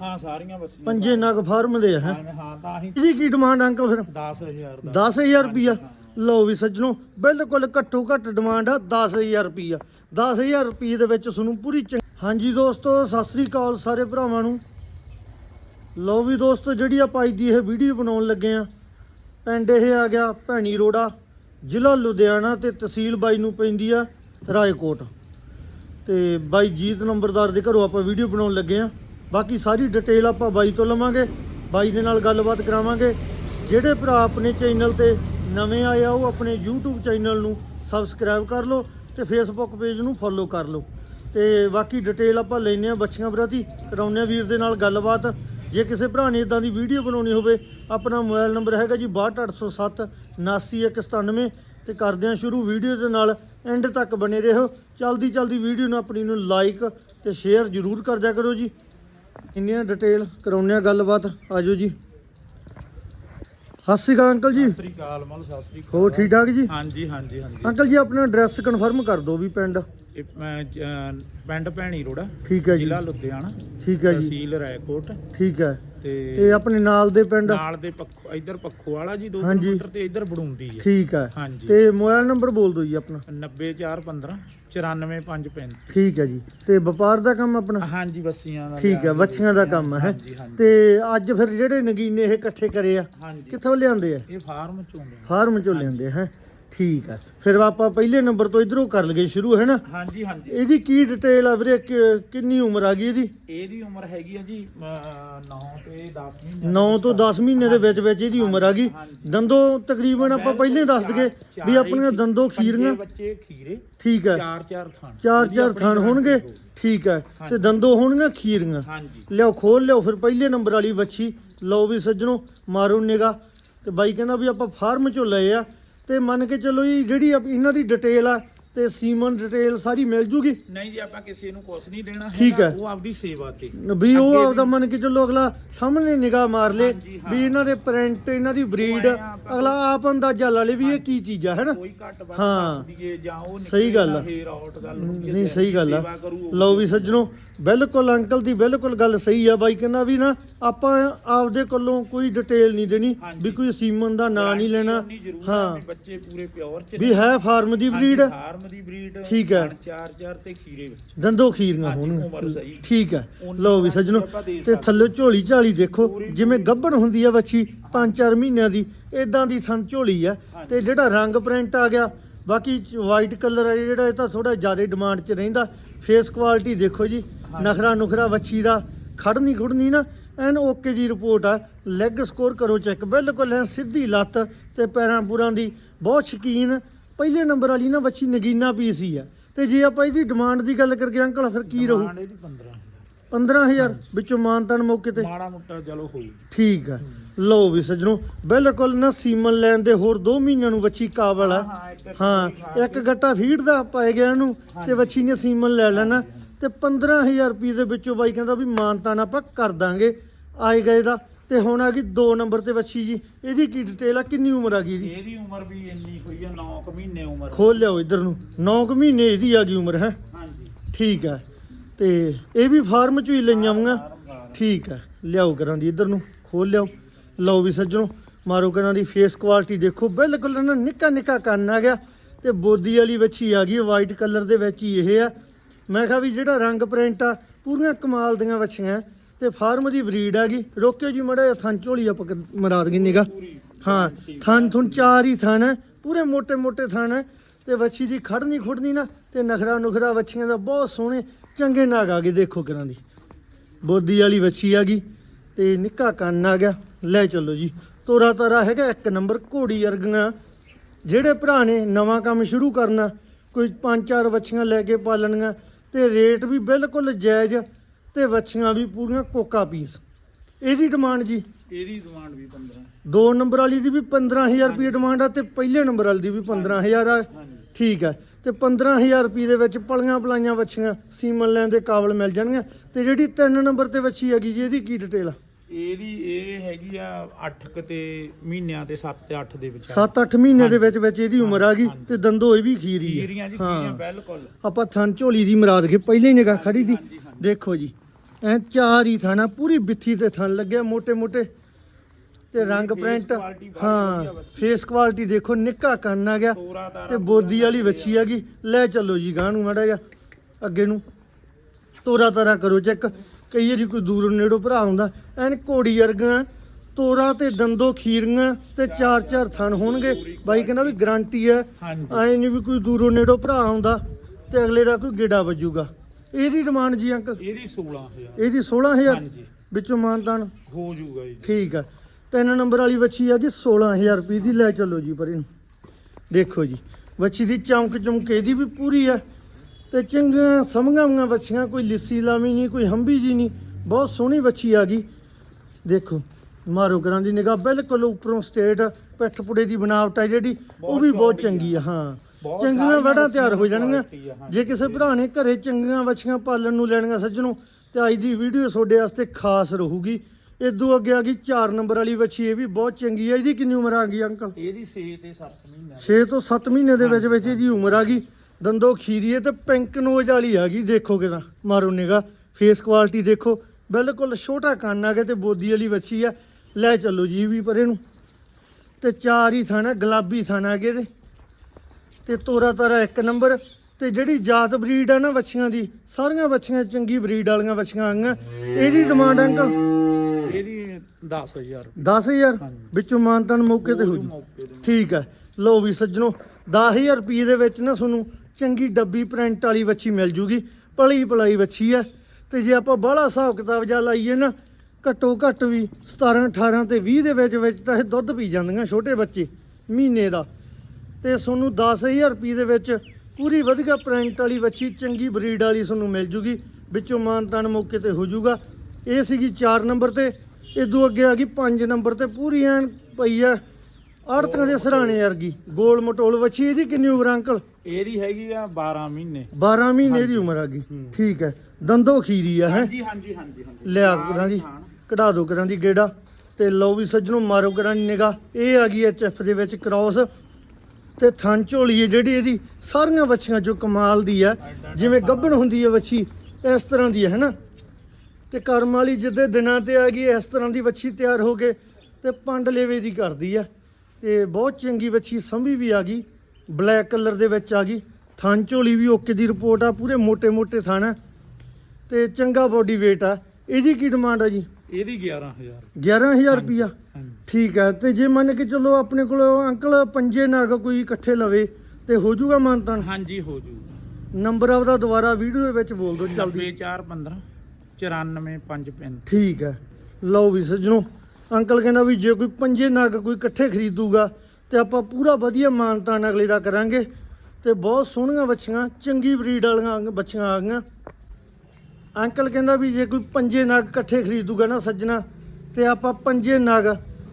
ਹਾਂ ਸਾਰੀਆਂ ਪੰਜੇ ਨਗ ਫਾਰਮ ਦੇ ਆ ਹੈਂ। ਹਾਂ ਹਾਂ ਤਾਂ ਹੀ ਇਹਦੀ ਕੀ ਡਿਮਾਂਡ ਅੰਕਲ ਫਿਰ? 10000 ਦਾ। 10000 ਰੁਪਿਆ ਲਓ ਵੀ ਸੱਜਣੋ ਬਿਲਕੁਲ ਘੱਟੋ ਘੱਟ ਡਿਮਾਂਡ ਆ 10000 ਰੁਪਿਆ 10000 ਰੁਪਏ ਦੇ ਵਿੱਚ ਤੁਹਾਨੂੰ ਪੂਰੀ ਹਾਂਜੀ ਦੋਸਤੋ ਸਤਿ ਸ੍ਰੀ ਅਕਾਲ ਸਾਰੇ ਭਰਾਵਾਂ ਨੂੰ। ਲਓ ਵੀ ਦੋਸਤੋ ਜਿਹੜੀ ਆਪਾਂ ਅੱਜ ਦੀ ਇਹ ਵੀਡੀਓ ਬਣਾਉਣ ਲੱਗੇ ਆ ਪਿੰਡ ਇਹ ਆ ਗਿਆ ਭੈਣੀ ਰੋੜਾ ਜ਼ਿਲ੍ਹਾ ਲੁਧਿਆਣਾ ਤੇ ਤਹਿਸੀਲ ਬਾਈ ਨੂੰ ਪੈਂਦੀ ਆ ਰਾਏਕੋਟ। ਤੇ ਬਾਈ ਜੀਤ ਨੰਬਰਦਾਰ ਦੇ ਘਰੋਂ ਆਪਾਂ ਵੀਡੀਓ ਬਣਾਉਣ ਲੱਗੇ ਆ। ਬਾਕੀ ਸਾਰੀ ਡਿਟੇਲ ਆਪਾਂ ਬਾਈ ਤੋਂ ਲਵਾਂਗੇ, ਬਾਈ ਦੇ ਨਾਲ ਗੱਲਬਾਤ ਕਰਾਵਾਂਗੇ। ਜਿਹੜੇ ਭਰਾ ਆਪਣੇ ਚੈਨਲ ਤੇ ਨਵੇਂ ਆਏ ਆ, ਉਹ ਆਪਣੇ YouTube ਚੈਨਲ ਨੂੰ ਸਬਸਕ੍ਰਾਈਬ ਕਰ ਲਓ ਤੇ Facebook ਪੇਜ ਨੂੰ ਫੋਲੋ ਕਰ ਲਓ। ਤੇ ਬਾਕੀ ਡਿਟੇਲ ਆਪਾਂ ਲੈਨੇ ਆ ਬੱਚੀਆਂ ਪ੍ਰਤੀ ਕਰਾਉਂਦੇ ਆ ਵੀਰ ਦੇ ਨਾਲ ਗੱਲਬਾਤ। ਜੇ ਕਿਸੇ ਭਰਾ ਨੇ ਇਦਾਂ ਦੀ ਵੀਡੀਓ ਬਣਾਉਣੀ ਹੋਵੇ, ਆਪਣਾ ਮੋਬਾਈਲ ਨੰਬਰ ਹੈਗਾ ਜੀ 62807 79197 ਤੇ ਕਰਦੇ ਹਾਂ ਸ਼ੁਰੂ ਵੀਡੀਓ ਦੇ ਨਾਲ ਐਂਡ ਤੱਕ ਬਣੇ ਰਹੋ। ਚਲਦੀ ਚਲਦੀ ਵੀਡੀਓ ਨੂੰ ਆਪਣੀ ਨੂੰ ਲਾਈਕ ਤੇ ਸ਼ੇਅਰ ਜ਼ਰੂਰ ਕਰ ਦਿਆ ਕਰੋ ਜੀ। ਇੰਨੀਆਂ ਡਿਟੇਲ ਕਰਾਉਂਦੇ ਆ ਗੱਲਬਾਤ? ਆਜੋ ਜੀ। ਸਤਿ ਸ਼੍ਰੀ ਅਕਾਲ ਅੰਕਲ ਜੀ। ਸਤਿ ਸ੍ਰੀ ਅਕਾਲ ਮਲ ਸਤਿ ਸ੍ਰੀ ਅਕਾਲ। ਹੋਰ ਠੀਕ ਠਾਕ ਜੀ? ਹਾਂਜੀ ਹਾਂਜੀ ਹਾਂਜੀ। ਅੰਕਲ ਜੀ ਆਪਣਾ ਐਡਰੈਸ ਕਨਫਰਮ ਕਰ ਦਿਓ ਵੀ ਪਿੰਡ। ਇਹ ਮੈਂ ਜ- ਪਿੰਡ ਭੈਣੀ ਰੋੜਾ ਠੀਕ ਹੈ ਜੀ। ਜ਼ਿਲ੍ਹਾ ਲੁਧਿਆਣਾ ਠੀਕ ਹੈ ਜੀ। ਤਹਿਸੀਲ ਰਾਏਕੋਟ। ਠੀਕ ਹੈ। ਤੇ ਤੇ ਆਪਣੇ ਨਾਲ ਦੇ ਪਿੰਡ? ਨਾਲ ਦੇ ਪੱਖੋ ਇੱਧਰ ਪੱਖੋ ਵਾਲਾ ਜੀ 2 ਹਾਂਜੀ। ਕਿਲੋਮੀਟਰ ਤੇ ਇੱਧਰ ਬੜੂੰਦੀ ਹੈ। ਠੀਕ ਹੈ। ਹਾਂਜੀ। ਤੇ ਮੋਬਾਈਲ ਨੰਬਰ ਬੋਲ ਦਿਓ ਜੀ ਆਪਣਾ। 90415 94535 ਠੀਕ ਹੈ ਜੀ। ਤੇ ਵਪਾਰ ਦਾ ਕੰਮ ਆਪਣਾ? ਹਾਂਜੀ ਬੱਸੀਆਂ ਦਾ ਠੀਕ ਹੈ ਵੱਛੀਆਂ ਦਾ ਕੰਮ ਹੈ। ਹਾਂਜੀ ਹਾਂਜੀ ਤੇ ਅੱਜ ਫਿਰ ਜਿਹੜੇ ਨਗੀਨੇ ਇਹ ਇਕੱਠੇ ਕਰੇ ਆ ਹਾਂਜੀ। ਕਿੱਥੋਂ ਲਿਆਂਦੇ ਆ? ਇਹ ਫਾਰਮ ਚੋਂ। ਫਾਰਮ ਚੋਂ ਲਿਆਂਦੇ ਹੈ। ਠੀਕ ਹੈ ਫਿਰ ਆਪਾਂ ਪਹਿਲੇ ਨੰਬਰ ਤੋਂ ਇਧਰੋਂ ਕਰ ਲਈਏ ਸ਼ੁਰੂ ਹੈ ਨਾ? ਹਾਂਜੀ ਹਾਂਜੀ। ਇਹਦੀ ਕੀ ਡਿਟੇਲ ਆ ਵੀਰੇ? ਕਿ- ਕਿੰਨੀ ਉਮਰ ਆ ਗਈ ਇਹਦੀ? ਇਹਦੀ ਉਮਰ ਹੈਗੀ ਆ ਜੀ 9 ਤੇ 10 ਮਹੀਨੇ 9 ਤੋਂ 10 ਮਹੀਨੇ ਦੇ ਵਿੱਚ ਵਿੱਚ ਇਹਦੀ ਉਮਰ ਆ ਗਈ। ਹਾਂਜੀ। ਦੰਦੋਂ ਤਕਰੀਬਨ ਆਪਾਂ ਪਹਿਲੇ ਦੱਸ ਦਈਏ ਵੀ ਆਪਣੀਆਂ ਦੰਦੋਂ ਖੀਰੀਆਂ। ਬੱਚੇ ਖੀਰੇ ਠੀਕ ਹੈ ਚਾਰ ਚਾਰ ਥਣ। ਚਾਰ ਚਾਰ ਆਪਣੀ ਥਣ ਹੋਣਗੇ। ਹੋਊ। ਠੀਕ ਹੈ ਤੇ ਹਾਂਜੀ। ਦੰਦੋਂ ਹੋਣਗੀਆਂ ਖੀਰੀਆਂ। ਹਾਂਜੀ। ਲਿਓ ਖੋਲ ਲਿਓ ਫਿਰ ਪਹਿਲੇ ਨੰਬਰ ਵਾਲੀ ਵੱਛੀ। ਲਓ ਵੀ ਸੱਜਣੋ ਮਾਰੋ ਨਿਗਾ ਤੇ ਬਾਈ ਕਹਿੰਦਾ ਵੀ ਆਪਾਂ ਫਾਰਮ ਚੋਂ ਲਏ ਆ। ਤੇ ਮੰਨ ਕੇ ਚੱਲੋ ਜੀ ਜਿਹੜੀ ਆਪ- ਇਹਨਾਂ ਦੀ ਡਿਟੇਲ ਆ ਤੇ ਸੀਮਨ ਡਿਟੇਲ ਸਾਰੀ ਮਿਲ ਜੂਗੀ ਨਹੀਂ ਜੀ ਆਪਾਂ ਕਿਸੇ ਨੂੰ ਕੁਝ ਨਹੀਂ ਦੇਣਾ ਠੀਕ ਹੈਗਾ, ਹੈ। ਉਹ ਆਪਦੀ ਸੇਵਾ ਤੇ ਵੀ ਉਹ ਅੱਗੇ ਆਪਦਾ ਮੰਨ ਕੇ ਚੱਲੋ ਅਗਲਾ ਸਾਹਮਣੇ ਨਿਗਾਹ ਮਾਰ ਲੇ ਹਾਂਜੀ, ਹਾਂ। ਵੀ ਇਹਨਾਂ ਦੇ ਪ੍ਰਿੰਟ ਇਹਨਾਂ ਦੀ ਬਰੀਡ ਆਪਾਂ- ਅਗਲਾ ਆਪ ਅੰਦਾਜ਼ਾ ਲਾ ਲੇ ਵੀ ਇਹ ਕੀ ਚੀਜ਼ ਆ ਹੈਨਾ ਕੋਈ ਘੱਟ ਵੱਧ ਹਾਂ। ਦੱਸ ਦਈਏ ਜਾਂ ਉਹ ਸਹੀ ਗੱਲ ਆ। ਫੇਰ ਆਊਟ ਗੱਲ ਹੁੰਦੀ ਹੈ ਨਹੀਂ ਤੇ ਸਹੀ ਗੱਲ ਆ ਸੇਵਾ ਕਰੂ ਉਹ ਲਓ ਵੀ ਸੱਜਣੋ ਬਿਲਕੁਲ ਅੰਕਲ ਦੀ ਬਿਲਕੁਲ ਗੱਲ ਸਹੀ ਆ ਬਾਈ ਕਹਿੰਦਾ ਵੀ ਨਾ ਆਪਾਂ ਆਪਦੇ ਕੋਲੋਂ ਕੋਈ ਡਿਟੇਲ ਨਹੀਂ ਦੇਣੀ ਹਾਂਜੀ। ਵੀ ਕੋਈ ਸੀਮਨ ਦਾ ਨਾਂ ਨਹੀਂ ਲੈਣਾ ਹਾਂ ਵੀ ਬੱਚੇ ਪੂਰੇ ਪਿਓਰ ਚ ਵੀ ਹੈ ਫਾਰਮ ਦੀ ਬਰੀਡ ਫਾਰਮ ਦੀ ਬਰੀਡ ਠੀਕ ਹੈ। ਚਾਰ ਚਾਰ ਤੇ ਖੀਰੇ ਵਿੱਚ ਦੰਦੋ ਖੀਰੀਆਂ ਹਾਂਜੀ, ਉਮਰ ਹੋਣਗੀਆਂ ਸਹੀ। ਠੀਕ ਹੈ ਉਨੀ ਲਓ ਵੀ ਸੱਜਣੋ ਆਪਾਂ ਦੇ ਤੇ ਸਕਦੇ। ਥੱਲੇ ਝੋਲੀ ਝਾਲੀ ਦੇਖੋ ਪੂਰੀ ਜਿਵੇਂ ਗੱਭਣ ਹੁੰਦੀ ਆ ਬੱਚੀ 5-4 ਮਹੀਨਿਆਂ ਦੀ ਇਦਾਂ ਦੀ ਥਣ ਝੋਲੀ ਆ ਹਾਂਜੀ। ਤੇ ਜਿਹੜਾ ਰੰਗ ਪ੍ਰਿੰਟ ਆ ਗਿਆ ਬਾਕੀ ਵਾਈਟ ਕਲਰ ਆ ਜਿਹੜਾ ਇਹ ਤਾਂ ਥੋੜਾ ਜ਼ਿਆਦਾ ਡਿਮਾਂਡ 'ਚ ਰਹਿੰਦਾ ਫੇਸ ਕੁਆਲਿਟੀ ਦੇਖੋ ਜੀ ਹਾਂਜੀ। ਨਖਰਾ ਨੁਖਰਾ ਬੱਚੀ ਦਾ ਖੜਨੀ ਖੁੜਨੀ ਨਾ ਐਨ ਓਕੇ ਜੀ ਰਿਪੋਰਟ ਆ ਲੈਗ ਸਕੋਰ ਕਰੋ ਚੈੱਕ ਬਿਲਕੁਲ ਐਨ ਸਿੱਧੀ ਲੱਤ ਤੇ ਪੈਰਾਂ ਪੂਰਾਂ ਦੀ ਬਹੁਤ ਸ਼ਕੀਨ ਪਹਿਲੇ ਨੰਬਰ ਵਾਲੀ ਨਾ ਬੱਚੀ ਨਗੀਨਾ ਪੀਸ ਹੀ ਆ। ਤੇ ਜੇ ਆਪਾਂ ਇਹਦੀ ਡਿਮਾਂਡ ਦੀ ਗੱਲ ਕਰਕੇ ਅੰਕਲ ਫਿਰ ਕੀ ਰਹੂ? ਡਿਮਾਂਡ ਇਹਦੀ 15 15000 ਵਿੱਚੋਂ ਮਾਨਤਨ ਮੌਕੇ ਤੇ? ਮਾੜਾ ਮੁੱਟਾ ਚਲੋ ਹੋਊ ਠੀਕ ਹੈ। ਲਓ ਵੀ ਸੱਜਣੋ ਬਿਲਕੁਲ ਨਾ ਸੀਮਨ ਲੈਣ ਦੇ ਹੋਰ 2 ਮਹੀਨਿਆਂ ਨੂੰ ਬੱਚੀ ਕਾਬਲ ਆ। ਹਾਂ, ਇੱਕ- ਗੱਟਾ ਫੀਡ ਦਾ ਪਾਏ ਗਿਆ ਇਹਨੂੰ ਤੇ ਬੱਚੀ ਨੇ ਸੀਮਨ ਲੈ ਲੈਣਾ। ਤੇ 15000 ਰੁਪਏ ਦੇ ਵਿੱਚੋਂ ਬਾਈ ਕਹਿੰਦਾ ਵੀ ਮਾਨਤਾਨ ਆਪਾਂ ਕਰ ਦਾਂਗੇ। ਆਏ ਗਏ ਦਾ ਤੇ ਹੁਣ ਆ ਗਈ 2 ਨੰਬਰ ਤੇ ਬੱਚੀ ਜੀ। ਇਹਦੀ ਕੀ ਡਿਟੇਲ ਆ? ਕਿੰਨੀ ਉਮਰ ਆ ਗਈ ਇਹਦੀ? ਇਹਦੀ ਉਮਰ ਵੀ ਇੰਨੀ ਹੋਈ ਆ 9 ਮਹੀਨੇ ਉਮਰ। ਖੋਲ ਲਿਆਓ ਇੱਧਰ ਨੂੰ। 9 ਮਹੀਨੇ ਇਹਦੀ ਆ ਗਈ ਉਮਰ ਹੈ? ਹਾਂਜੀ। ਠੀਕ ਹੈ ਤੇ ਇਹ ਵੀ ਫਾਰਮ ਚੋਂ ਹੀ ਲਈਆਂ ਫਾਰਮ। ਠੀਕ ਹੈ ਲਿਆਓ ਕਰਾਂ ਦੀ ਇੱਧਰ ਨੂੰ। ਖੋਲ ਲਿਆਓ। ਲਓ ਵੀ ਸੱਜਣੋ ਮਾਰੋ ਕਰਾਂ ਦੀ ਫੇਸ ਕੁਆਲਿਟੀ ਦੇਖੋ। ਬਿਲਕੁਲ ਨਾ ਨਿੱਕਾ ਨਿੱਕਾ ਕੰਨ ਆ ਗਿਆ। ਤੇ ਬੋਦੀ ਵਾਲੀ ਵੱਛੀ ਆ ਗਈ ਵਾਈਟ ਕਲਰ ਦੇ ਵਿੱਚ ਹੀ ਇਹ ਆ। ਮੈਂ ਕਿਹਾ ਵੀ ਜਿਹੜਾ ਰੰਗ ਪ੍ਰਿੰਟ ਆ ਪੂਰੀਆਂ ਕਮਾਲ ਦੀਆਂ ਵੱਛੀਆਂ। ਤੇ ਫਾਰਮ ਦੀ ਬਰੀਡ ਹੈਗੀ ਰੋਕਿਓ ਜੀ ਮੜਾ ਥਣ ਝੋਲੀ ਆਪਾਂ ਮਰਾਦ ਗੰਨੇਗਾ ਹਾਂ, ਥਣ ਥੁਨ ਚਾਰ ਹੀ ਥਣ, ਪੂਰੇ ਮੋਟੇ ਮੋਟੇ ਥਣ। ਹੈ ਤੇ ਵੱਛੀ ਦੀ ਖੜਨੀ ਖੁੜਨੀ ਨਾ, ਤੇ ਨਖਰਾ ਨੁਖਰਾ ਵੱਛੀਆਂ ਦਾ ਬਹੁਤ ਸੋਹਣੇ, ਚੰਗੇ ਨਾਗ ਆ ਗਏ ਦੇਖੋ ਕਿਰਾਂ ਦੀ। ਬੋਦੀ ਵਾਲੀ ਵੱਛੀ ਆ ਗਈ, ਤੇ ਨਿੱਕਾ ਕੰਨ ਆ ਗਿਆ। ਲੈ ਚਲੋ ਜੀ, ਤੋਰਾ ਤਾਰਾ ਹੈਗਾ ਇੱਕ ਨੰਬਰ ਘੋੜੀ ਅਰਗੀਆਂ ਜਿਹੜੇ ਭਰਾ ਨੇ ਨਵਾਂ ਕੰਮ ਸ਼ੁਰੂ ਕਰਨਾ, ਕੋਈ ਪੰਜ ਚਾਰ ਵੱਛੀਆਂ ਲੈ ਕੇ ਪਾਲਣੀਆਂ, ਤੇ ਰੇਟ ਵੀ ਬਿਲਕੁਲ ਜਾਇਜ਼ ਤੇ ਵੱਛੀਆਂ ਵੀ ਪੂਰੀਆਂ ਕੋਕਾ ਪੀਸ। ਇਹਦੀ ਡਿਮਾਂਡ ਜੀ? ਇਹਦੀ ਡਿਮਾਂਡ ਵੀ 15 ਦੋ ਨੰਬਰ ਵਾਲੀ ਦੀ ਵੀ 15000 ਰੁਪਏ ਡਿਮਾਂਡ ਆ ਤੇ ਪਹਿਲੇ ਨੰਬਰ ਵਾਲੀ ਦੀ ਵੀ 15000 ਆ। ਠੀਕ ਹੈ ਤੇ 15000 ਰੁਪਏ ਦੇ ਵਿੱਚ ਪਲੀਆਂ ਪਲਾਈਆਂ ਵੱਛੀਆਂ ਸੀਮਨ ਲੈਣ ਦੇ ਕਾਬਲ ਮਿਲ ਜਾਣਗੀਆਂ। ਤੇ ਜਿਹੜੀ 3 ਨੰਬਰ ਤੇ ਵੱਛੀ ਹੈਗੀ ਜੀ ਇਹਦੀ ਕੀ ਡਿਟੇਲ ਆ? ਇਹਦੀ ਇਹ ਹੈਗੀ ਆ 8 ਤੇ ਮਹੀਨਿਆਂ ਤੇ 7 ਤੇ 8 ਦੇ ਵਿੱਚ 7-8 ਮਹੀਨੇ ਦੇ ਵਿੱਚ ਵਿੱਚ ਇਹਦੀ ਉਮਰ ਆ ਗਈ। ਤੇ ਦੰਦੋ ਇਹ ਵੀ ਖੀਰੀ ਖੀਰੀਆਂ ਜੀ ਖੀਰੀਆਂ ਬਿਲਕੁਲ। ਆਪਾਂ ਥਣ ਝੋਲੀ ਦੀ ਮਰਾਦ ਕੇ ਪਹਿਲੇ ਹੀ ਨਿਗਾਹ ਖੜੀ ਦੀ। ਦੇਖੋ ਜੀ। ਐ ਚਾਰ ਹੀ ਥਾਣਾ ਪੂਰੀ ਬਿੱਥੀ ਤੇ ਥਣ ਲੱਗਿਆ ਮੋٹے ਮੋٹے ਤੇ ਰੰਗ ਪ੍ਰਿੰਟ ਹਾਂ ਫੇਸ ਕੁਆਲਿਟੀ ਦੇਖੋ ਨਿੱਕਾ ਕੰਨ ਆ ਗਿਆ ਤੇ ਬੋਦੀ ਵਾਲੀ ਵੱਛੀ ਹੈਗੀ ਲੈ ਚੱਲੋ ਜੀ ਗਾਂ ਨੂੰ ਮੜਾ ਜਾ ਅੱਗੇ ਨੂੰ। ਤੋਰਾ ਤਾਰਾ ਕਰੋ ਚੈੱਕ ਕਈ ਵਾਰੀ ਕੋਈ ਦੂਰੋਂ ਨੇੜੋਂ ਭਰਾ ਆਉਂਦਾ ਐਨ ਕੋੜੀ ਵਰਗਾ ਤੋਰਾ ਤੇ ਦੰਦੋ ਖੀਰੀਆਂ ਤੇ ਚਾਰ ਚਾਰ ਥਣ ਹੋਣਗੇ। ਬਾਈ ਕਹਿੰਦਾ ਵੀ ਗਰੰਟੀ ਹੈ। ਐ ਨਹੀਂ ਵੀ ਕੋਈ ਦੂਰੋਂ ਨੇੜੋਂ ਭਰਾ ਆਉਂਦਾ ਤੇ ਅਗਲੇ ਦਾ ਕੋਈ ਗੇੜਾ ਵੱਜੂਗਾ। ਇਹਦੀ ਡਿਮਾਂਡ ਜੀ ਅੰਕਲ ਇਹਦੀ 16000 ਇਹਦੀ 16000 ਹਾਂਜੀ। ਵਿੱਚੋਂ ਮਾਨਤਾਨ? ਹੋ ਜਾਊਗਾ ਜੀ। ਠੀਕ ਆ। ਤਿੰਨ ਨੰਬਰ ਵਾਲੀ ਵੱਛੀ ਆ ਜੀ 16000 ਰੁਪਏ ਦੀ। ਲੈ ਚੱਲੋ ਜੀ ਪਰ ਇਹਨੂੰ। ਦੇਖੋ ਜੀ ਵੱਛੀ ਦੀ ਚਮਕ ਚਮਕ ਇਹਦੀ ਵੀ ਪੂਰੀ ਆ। ਤੇ ਚੰਗੀਆਂ ਸਮਝਾਂ ਵਾਂ ਵੱਛੀਆਂ ਕੋਈ ਲਿੱਸੀ ਲਾਵੀ ਨਹੀਂ ਕੋਈ ਹੰਬੀ ਜੀ ਨਹੀਂ। ਬਹੁਤ ਸੋਹਣੀ ਵੱਛੀ ਆ ਗਈ। ਦੇਖੋ ਮਾਰੋ ਕਰਾਂ ਦੀ ਨਿਗਾਹ। ਬਿਲਕੁਲ ਉੱਪਰੋਂ ਸਟੇਟ ਪਿੱਠ ਪੁੜੇ ਦੀ ਬਣਾਵਟ ਹੈ ਜਿਹੜੀ ਉਹ ਵੀ ਬਹੁਤ ਚੰਗੀ ਆ ਹਾਂ। ਚੰਗੀਆਂ ਵੜਾਂ ਤਿਆਰ ਹੋ ਜਾਣਗੀਆਂ। ਜੇ ਕਿਸੇ ਭਰਾ ਨੇ ਘਰੇ ਚੰਗੀਆਂ ਵੱਛੀਆਂ ਪਾਲਣ ਨੂੰ ਲੈਣੀਆਂ ਸੱਜਣੋ ਤੇ ਅੱਜ ਦੀ ਵੀਡੀਓ ਤੁਹਾਡੇ ਵਾਸਤੇ ਖਾਸ ਰਹੂਗੀ। ਇਦੋਂ ਅੱਗੇ ਆ ਗਈ 4 ਨੰਬਰ ਵਾਲੀ ਵੱਛੀ ਇਹ ਵੀ ਬਹੁਤ ਚੰਗੀ ਹੈ ਇਹਦੀ ਕਿੰਨੀ ਉਮਰ ਆ ਗਈ ਅੰਕਲ? ਇਹਦੀ 6 ਤੇ 7 ਮਹੀਨੇ 6 ਤੋਂ 7 ਮਹੀਨੇ ਦੇ ਵਿੱਚ ਵਿੱਚ ਇਹਦੀ ਉਮਰ ਆ ਗਈ। ਦੰਦੋ ਖੀਰੀਏ ਤੇ ਪਿੰਕ ਨੋਜ ਵਾਲੀ ਆ ਗਈ ਦੇਖੋ ਕਿਦਾਂ ਮਾਰੋ ਨਿਗਾ ਫੇਸ ਕੁਆਲਿਟੀ ਦੇਖੋ ਬਿਲਕੁਲ ਛੋਟਾ ਕੰਨ ਆ ਗਿਆ ਤੇ ਬੋਦੀ ਵਾਲੀ ਵੱਛੀ ਆ। ਲੈ ਚੱਲੋ ਜੀ ਵੀ ਪਰੇ ਨੂੰ ਤੇ ਚਾਰ ਹੀ ਥਾਣਾ ਗੁਲਾਬੀ ਥਾਣਾ ਹੈਗੇ ਇਹਦੇ ਤੇ ਤੋਰਾ ਤਾਰਾ ਇੱਕ ਨੰਬਰ। ਤੇ ਜਿਹੜੀ ਜਾਤ ਬਰੀਡ ਆ ਨਾ ਵੱਛੀਆਂ ਦੀ ਸਾਰੀਆਂ ਵੱਛੀਆਂ ਚੰਗੀ ਬਰੀਡ ਵਾਲੀਆਂ ਵੱਛੀਆਂ ਆਈਆਂ। ਇਹਦੀ ਡਿਮਾਂਡ ਅੰਕਲ? ਇਹਦੀ 10000 10000 ਹਾਂਜੀ। ਵਿੱਚੋਂ ਮਾਨਤਨ ਮੌਕੇ ਤੇ ਹੋ ਜੂ। ਠੀਕ ਹੈ ਲਓ ਵੀ ਸੱਜਣੋ 10000 ਰੁਪਏ ਦੇ ਵਿੱਚ ਨਾ ਤੁਹਾਨੂੰ ਚੰਗੀ ਡੱਬੀ ਪ੍ਰਿੰਟ ਵਾਲੀ ਵੱਛੀ ਮਿਲ ਜੂਗੀ। ਪਲੀ ਪਲਾਈ ਵੱਛੀ ਹੈ ਤੇ ਜੇ ਆਪਾਂ ਬਾਹਲਾ ਹਿਸਾਬ ਕਿਤਾਬ ਜਾ ਲਾਈਏ ਨਾ ਘੱਟੋ ਘੱਟ ਵੀ 17 18 ਤੇ 20 ਦੇ ਵਿੱਚ ਵਿੱਚ ਤਾਂ ਇਹ ਦੁੱਧ ਪੀ ਜਾਂਦੀਆਂ ਛੋਟੇ ਬੱਚੇ ਮਹੀਨੇ ਦਾ। ਤੇ ਤੁਹਾਨੂੰ 10000 ਰੁਪਏ ਦੇ ਵਿੱਚ ਪੂਰੀ ਵਧੀਆ ਪ੍ਰਿੰਟ ਵਾਲੀ ਵੱਛੀ ਚੰਗੀ ਬਰੀਡ ਵਾਲੀ ਤੁਹਾਨੂੰ ਮਿਲ ਜੂਗੀ। ਵਿੱਚੋਂ ਮਾਨਤਾਨ ਮੌਕੇ ਤੇ ਹੋ ਜੂਗਾ। ਇਹ ਸੀਗੀ 4 ਨੰਬਰ ਤੇ। ਇਦੋਂ ਅੱਗੇ ਆ ਗਈ 5 ਨੰਬਰ ਤੇ। ਪੂਰੀ ਐਨ ਪਈ ਆ ਆੜਤਾਂ ਦੇ ਸਰਾਣੇ ਵਰਗੀ। ਗੋਲ ਮਟੋਲ ਵੱਛੀ ਇਹਦੀ ਕਿੰਨੀ ਉਮਰ ਅੰਕਲ? ਇਹਦੀ ਹੈਗੀ ਆ 12 ਮਹੀਨੇ। 12 ਮਹੀਨੇ ਦੀ। ਉਮਰ ਆ ਗਈ। ਠੀਕ ਹੈ। ਦੰਦੋ ਖੀਰੀ ਆ ਹੈ? ਹਾਂਜੀ ਹਾਂਜੀ ਹਾਂਜੀ ਹਾਂਜੀ। ਲਿਆ ਕਰਾਂ। ਕਢਾ ਦੋ ਕਰਾਂ ਦੀ ਗੇੜਾ। ਤੇ ਲਓ ਵੀ ਸੱਜਣੋ ਮਾਰੋ ਕਰਾਂ ਦੀ ਨਿਗਾ ਇਹ ਆ ਗਈ ਐਚ ਐਫ ਦੇ ਵਿੱਚ ਕ੍ਰਾਸ ਤੇ ਥਣ ਝੋਲੀ ਹੈ ਜਿਹੜੀ ਇਹਦੀ, ਸਾਰੀਆਂ ਵੱਛੀਆਂ ਜੋ ਕਮਾਲ ਦੀ ਆ ਜਿਵੇਂ ਗੱਭਣ ਹੁੰਦੀ ਹੈ ਵੱਛੀ, ਇਸ ਤਰ੍ਹਾਂ ਦੀ ਹੈ ਹਨਾ ਤੇ ਕਰਮ ਵਾਲੀ ਜਿੱਦੇ ਦਿਨਾਂ ਤੇ ਆ ਗਈ, ਇਸ ਤਰ੍ਹਾਂ ਦੀ ਵੱਛੀ ਤਿਆਰ ਹੋ ਕੇ ਤੇ ਪੰਡ ਲੇਵੇ ਦੀ ਕਰਦੀ ਆ ਤੇ ਬਹੁਤ ਚੰਗੀ ਵੱਛੀ ਸੰਭੀ ਵੀ ਆ ਗਈ, ਬਲੈਕ ਕਲਰ ਦੇ ਵਿੱਚ ਆ ਗਈ। ਥਣ ਝੋਲੀ ਵੀ ਓਕੇ ਦੀ ਰਿਪੋਰਟ ਆ, ਪੂਰੇ ਮੋٹے ਮੋٹے ਥਣ ਤੇ ਚੰਗਾ ਬੋਡੀ weight ਆ। ਇਹਦੀ ਕੀ ਡਿਮਾਂਡ ਆ ਜੀ? ਇਹਦੀ 11000 11000 ਰੁਪਿਆ ਹਾਂਜੀ ਠੀਕ ਹੈ ਤੇ ਜੇ ਮੰਨ ਕੇ ਚੱਲੋ ਆਪਣੇ ਕੋਲ ਅੰਕਲ ਪੰਜੇ ਨਗ ਕੋਈ ਇਕੱਠੇ ਲਵੇ ਤੇ ਹੋ ਜਾਊਗਾ ਮਾਨਤਾਨ? ਹਾਂਜੀ ਹੋ ਜੂਗਾ ਨੰਬਰ ਆਪਦਾ ਦੁਬਾਰਾ ਵੀਡੀਓ ਦੇ ਵਿੱਚ ਬੋਲ ਦਿਓ ਜਲਦੀ। 9415 94535 ਠੀਕ ਹੈ। ਲਓ ਵੀ ਸੱਜਣੋ ਅੰਕਲ ਕਹਿੰਦਾ ਵੀ ਜੇ ਕੋਈ ਪੰਜੇ ਨਗ ਕੋਈ ਇਕੱਠੇ ਖਰੀਦੂਗਾ ਤੇ ਆਪਾਂ ਪੂਰਾ ਵਧੀਆ ਮਾਨਤਾਨ ਅਗਲੇ ਦਾ ਕਰਾਂਗੇ। ਤੇ ਬਹੁਤ ਸੋਹਣੀਆਂ ਬੱਚੀਆਂ ਚੰਗੀ ਬਰੀਡ ਵਾਲੀਆਂ ਬੱਚੀਆਂ ਆ ਗਈਆਂ। ਅੰਕਲ ਕਹਿੰਦਾ ਵੀ ਜੇ ਕੋਈ ਪੰਜੇ ਨਗ ਇਕੱਠੇ ਖਰੀਦੂਗਾ ਨਾ ਸੱਜਣਾ, ਤੇ ਆਪਾਂ ਪੰਜੇ ਨਗ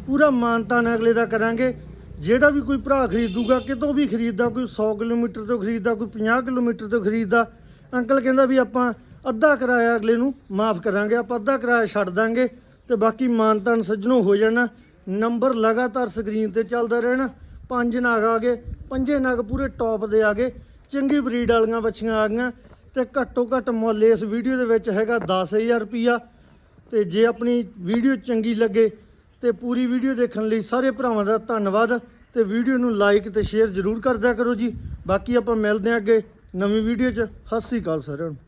ਪੂਰਾ ਮਾਨਤਾਨ ਅਗਲੇ ਦਾ ਕਰਾਂਗੇ। ਜਿਹੜਾ ਵੀ ਕੋਈ ਭਰਾ ਖਰੀਦੂਗਾ, ਕਿਤੋਂ ਵੀ ਖਰੀਦਦਾ, ਕੋਈ 100 ਕਿਲੋਮੀਟਰ ਤੋਂ ਖਰੀਦਦਾ, ਕੋਈ 50 ਕਿਲੋਮੀਟਰ ਤੋਂ ਖਰੀਦਦਾ, ਅੰਕਲ ਕਹਿੰਦਾ ਵੀ ਆਪਾਂ ਅੱਧਾ ਕਿਰਾਇਆ ਅਗਲੇ ਨੂੰ ਮਾਫ ਕਰਾਂਗੇ, ਆਪਾਂ ਅੱਧਾ ਕਿਰਾਇਆ ਛੱਡ ਦਾਂਗੇ, ਤੇ ਬਾਕੀ ਮਾਨਤਾਨ ਸੱਜਣੋਂ ਹੋ ਜਾਣਾ। ਨੰਬਰ ਲਗਾਤਾਰ ਸਕਰੀਨ ਤੇ ਚੱਲਦਾ ਰਹਿਣਾ। ਪੰਜ ਨਗ ਆ ਗਏ, ਪੰਜੇ ਨਗ ਪੂਰੇ ਟੌਪ ਦੇ ਆ ਗਏ। ਚੰਗੀ ਬਰੀਡ ਵਾਲੀਆਂ ਬੱਚੀਆਂ ਆ ਗਈਆਂ। ਤੇ ਘੱਟੋ ਘੱਟ ਮੁੱਲ ਇਸ ਵੀਡੀਓ ਦੇ ਵਿੱਚ ਹੈਗਾ 10000 ਰੁਪਿਆ ਤੇ ਜੇ ਆਪਣੀ ਵੀਡੀਓ ਚੰਗੀ ਲੱਗੇ ਤੇ ਪੂਰੀ ਵੀਡੀਓ ਦੇਖਣ ਲਈ ਸਾਰੇ ਭਰਾਵਾਂ ਦਾ ਧੰਨਵਾਦ। ਤੇ ਵੀਡੀਓ ਨੂੰ ਲਾਈਕ ਤੇ ਸ਼ੇਅਰ ਜ਼ਰੂਰ ਕਰਦਿਆ ਕਰੋ ਜੀ। ਬਾਕੀ ਆਪਾਂ ਮਿਲਦੇ ਹਾਂ ਅੱਗੇ ਨਵੀਂ ਵੀਡੀਓ 'ਚ। ਸਤਿ ਸ੍ਰੀ ਅਕਾਲ ਸਾਰਿਆਂ ਨੂੰ।